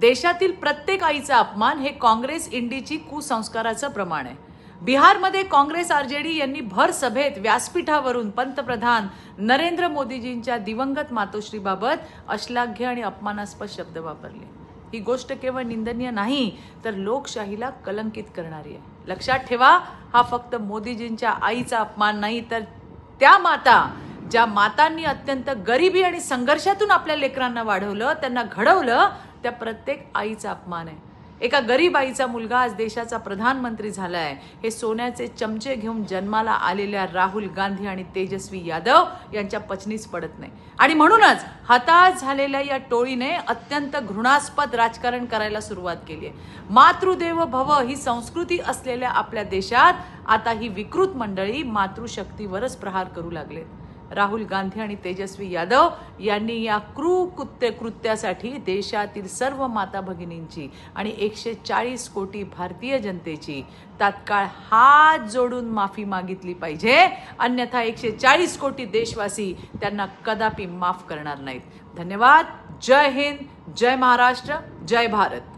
देशातील प्रत्येक आईचा अपमान हे काँग्रेस इंडीची कुसंस्काराचं प्रमाण आहे. बिहारमध्ये काँग्रेस आर जे डी यांनी भर सभेत व्यासपीठावरून पंतप्रधान नरेंद्र मोदीजींच्या दिवंगत मातोश्रीबाबत अश्लाघ्य आणि अपमानास्पद शब्द वापरले. ही गोष्ट केवळ निंदनीय नाही तर लोकशाहीला कलंकित करणारी आहे. लक्षात ठेवा हा फक्त मोदीजींच्या आईचा अपमान नाही तर त्या माता ज्या मातांनी अत्यंत गरिबी आणि संघर्षातून आपल्या लेकरांना वाढवलं त्यांना घडवलं त्या प्रत्येक आईचा अपमान आहे. एका गरीब आईचा मुलगा आज देशाचा प्रधानमंत्री झालाय. हे सोन्याचे चमचे घेऊन जन्माला आलेल्या राहुल गांधी आणि तेजस्वी यादव यांच्या पचनीच पडत नाही. आणि म्हणूनच हताश झालेल्या या टोळीने अत्यंत घृणास्पद राजकारण करायला सुरुवात केली आहे. मातृदेव भव ही संस्कृती असलेल्या आपल्या देशात आता ही विकृत मंडळी मातृशक्तीवरच प्रहार करू लागलेत. राहुल गांधी आणि तेजस्वी यादव यांनी या क्रू कुत्ते कृत्यासाठी देशातील सर्व माता भगिनींची आणि एकशे चाळीस कोटी भारतीय जनतेची तात्काळ हात जोडून माफी मागितली पाहिजे. अन्यथा एकशे चाळीस कोटी देशवासी त्यांना कदापि माफ करणार नाहीत. धन्यवाद. जय हिंद. जय महाराष्ट्र. जय भारत.